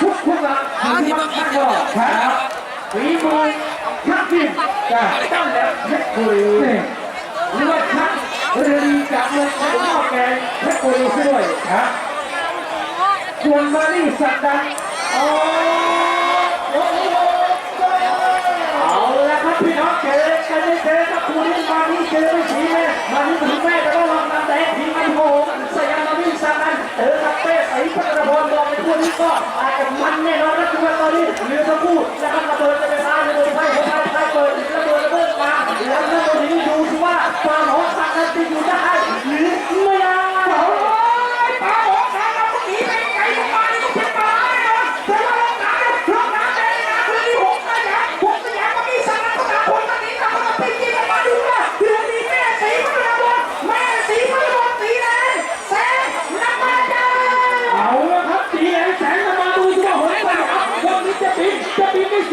ทุกทุกหลักถึมากอีกยอดครับฝีมือชักดีจากตั้งแต่เพชรบุรีหรือว่าชักเรีจากเมืองขอนอกแกงเพชรบุรีด้วยครับส่วนมาลีสัตดันอ๋อเอาละครับพี่น้องเจอกันได้เจอกับคุณมาที่เจอไม่ชี้แม่มาที่ พระรพรบอกในคู่นี้ก็อาจจะมันแน่นอนนะทุกคนตอนนี้เหลือทั้งคู่นะครับ একটা ব্রিটিশ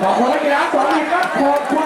ขอบคุณนักครับขอบคุณ